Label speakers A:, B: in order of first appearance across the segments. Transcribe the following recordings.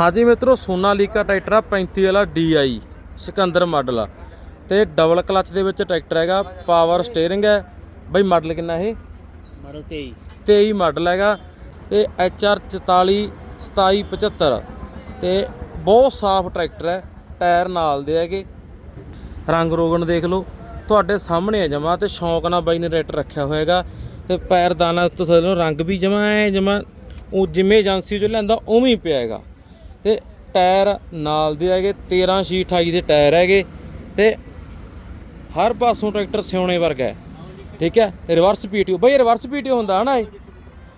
A: ਹਾਂਜੀ ਮਿੱਤਰੋ ਸੋਨਾਲੀਕਾ ਟਰੈਕਟਰ ਆ 35 ਵਾਲਾ DI ਸਿਕੰਦਰ ਮਾਡਲ ਆ। ਤੇ ਡਬਲ ਕਲਚ ਦੇ ਵਿੱਚ ਟਰੈਕਟਰ ਹੈਗਾ ਪਾਵਰ ਸਟੀਅਰਿੰਗ ਹੈ। ਬਈ ਮਾਡਲ ਕਿੰਨਾ ਇਹ?
B: ਮਾਡਲ 23
A: 23 ਮਾਡਲ ਹੈਗਾ ਤੇ HR 44 2775 ਤੇ ਬਹੁਤ ਸਾਫ਼ ਟਰੈਕਟਰ ਹੈ ਟਾਇਰ ਨਾਲ ਦੇ ਹੈਗੇ। ਰੰਗ ਰੋਗਨ ਦੇਖ ਲਓ ਤੁਹਾਡੇ ਸਾਹਮਣੇ ਹੈ ਜਮਾ ਤੇ ਸ਼ੌਂਕ ਨਾਲ ਬਾਈ ਨੇ ਟਰੈਕਟਰ ਰੱਖਿਆ ਹੋਏਗਾ ਤੇ ਉੱਤੇ ਥੱਲੇ ਨੂੰ ਰੰਗ ਵੀ ਜਮਾ ਹੈ ਜਮਾ ਉਹ ਜਿਵੇਂ ਏਜੰਸੀ ਚੋਂ ਲੈਂਦਾ ਉਵੇਂ ਹੀ ਪਿਆ ਹੈਗਾ। ਤੇ ਟਾਇਰ ਨਾਲ ਦੇ ਹੈਗੇ 13 ਛੇ 28 ਦੇ ਟਾਇਰ ਹੈਗੇ ਤੇ ਹਰ ਪਾਸੋਂ ਟਰੈਕਟਰ ਸਿਉਣੇ ਵਰਗਾ ਹੈ। ਠੀਕ ਹੈ? ਰਿਵਰਸ ਪੀਟੀਓ ਬਈ ਰਿਵਰਸ ਪੀਟੀਓ ਹੁੰਦਾ ਹਨਾ ਇਹ?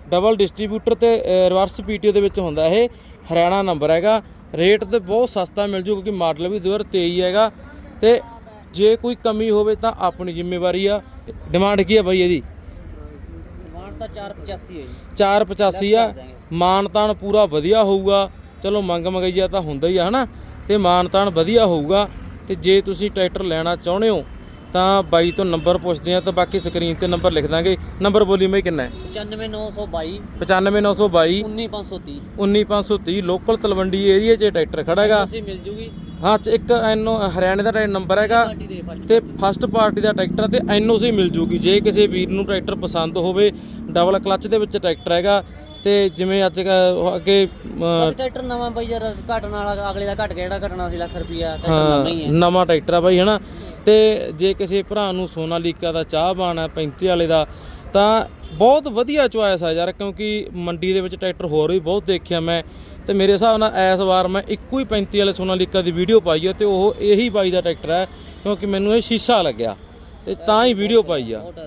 A: ਡਬਲ ਡਿਸਟ੍ਰੀਬਿਊਟਰ ਤੇ ਰਿਵਰਸ ਪੀਟੀਓ ਦੇ ਵਿੱਚ ਹੁੰਦਾ ਇਹ। ਹਰਿਆਣਾ ਨੰਬਰ ਹੈਗਾ ਰੇਟ ਤੇ ਬਹੁਤ ਸਸਤਾ ਮਿਲ ਜੂ ਕਿਉਂਕਿ ਮਾਡਲ ਵੀ 2023 ਹੈਗਾ ਤੇ ਜੇ ਕੋਈ ਕਮੀ ਹੋਵੇ ਤਾਂ ਆਪਣੀ ਜ਼ਿੰਮੇਵਾਰੀ ਆ। ਡਿਮਾਂਡ ਕੀ ਹੈ ਬਈ ਇਹਦੀ?
B: ਡਿਮਾਂਡ ਤਾਂ 485 ਹੈ ਜੀ।
A: 485 ਆ। ਮਾਨ ਤਾਨ ਪੂਰਾ ਵਧੀਆ ਹੋਊਗਾ। ਚਲੋ ਮੰਗ ਮੰਗਈਆ ਤਾਂ ਹੁੰਦਾ ਹੀ ਆ ਹਨਾ? ਤੇ ਮਾਨ ਤਾਨ ਵਧੀਆ ਹੋਊਗਾ। ਤੇ ਜੇ ਤੁਸੀਂ ਟਰੈਕਟਰ ਲੈਣਾ ਚਾਹੁੰਦੇ ਹੋ ਤਾਂ ਬਾਈ ਤੋਂ ਨੰਬਰ ਪੁੱਛਦੇ ਆ ਤਾਂ ਬਾਕੀ ਸਕਰੀਨ ਤੇ ਨੰਬਰ ਲਿਖ ਦਾਂਗੇ। ਨੰਬਰ ਬੋਲੀ ਮੈਂ ਕਿੰਨਾ ਹੈ?
B: 95922
A: 95922
B: 19530
A: 19530 ਲੋਕਲ ਤਲਵੰਡੀ ਏਰੀਆ 'ਚ ਟਰੈਕਟਰ ਖੜਾ ਹੈਗਾ।
B: ਤੁਸੀਂ ਮਿਲ ਜੂਗੀ।
A: ਹਾਂ ਚ ਇੱਕ ਐਨਓ ਹਰਿਆਣੇ ਦਾ ਨੰਬਰ ਹੈਗਾ। ਤੇ ਫਸਟ ਪਾਰਟੀ ਦਾ ਟਰੈਕਟਰ ਤੇ ਐਨਓਸੀ ਮਿਲ ਜੂਗੀ। ਜੇ ਕਿਸੇ ਵੀਰ ਨੂੰ ਟਰੈਕਟਰ ਪਸੰਦ ਹੋਵੇ ਡਬਲ ਕਲੱਚ ਦੇ ਵਿੱਚ ਟਰੈਕਟਰ ਹੈਗਾ। ਤੇ ਜਿਵੇਂ ਅੱਜ ਕ- ਅੱਗੇ ਅਮ,
B: ਟਰੈਕਟਰ ਨਵਾਂ ਬਾਈ ਯਾਰ ਘਟਣ ਵਾਲਾ ਅਗਲੇ ਦਾ ਘਟ ਗਿਆ ਜਿਹੜਾ ਘਟਣਾ ਸੀ ਲੱਖ ਰੁਪਿਆ ਟਰੈਕਟਰ
A: ਹਾਂ
B: ਨਵਾਂ ਹੀ ਹੈ।
A: ਨਵਾਂ ਟਰੈਕਟਰ ਆ ਬਾਈ ਹਨਾ? ਤੇ ਜੇ ਕਿਸੇ ਭਰਾ ਨੂੰ ਸੋਨਾਲੀਕਾ ਦਾ ਚਾਹ ਬਾਣਾ 35 ਵਾਲੇ ਦਾ ਤਾਂ ਬਹੁਤ ਵਧੀਆ ਚੁਆਇਸ ਆ ਯਾਰ ਕਿਉਂਕਿ ਮੰਡੀ ਦੇ ਵਿੱਚ ਟਰੈਕਟਰ ਹੋਰ ਵੀ ਬਹੁਤ ਦੇਖਿਆ ਮੈਂ। ਤੇ ਮੇਰੇ ਹਿਸਾਬ ਨਾਲ ਇਸ ਵਾਰ ਮੈਂ ਇੱਕੋ ਹੀ 35 ਵਾਲੇ ਸੋਨਾਲੀਕਾ ਦੀ ਵੀਡੀਓ ਪਾਈ ਆ ਤੇ ਉਹ ਇਹੀ ਬਾਈ ਦਾ ਟਰੈਕਟਰ ਹੈ ਕਿਉਂਕਿ ਮੈਨੂੰ ਇਹ ਸ਼ੀਸ਼ਾ ਲੱਗਿਆ। ਤੇ ਤਾਂ ਹੀ ਵੀਡੀਓ ਪਾਈ ਆ।
B: ਬਹੁਤ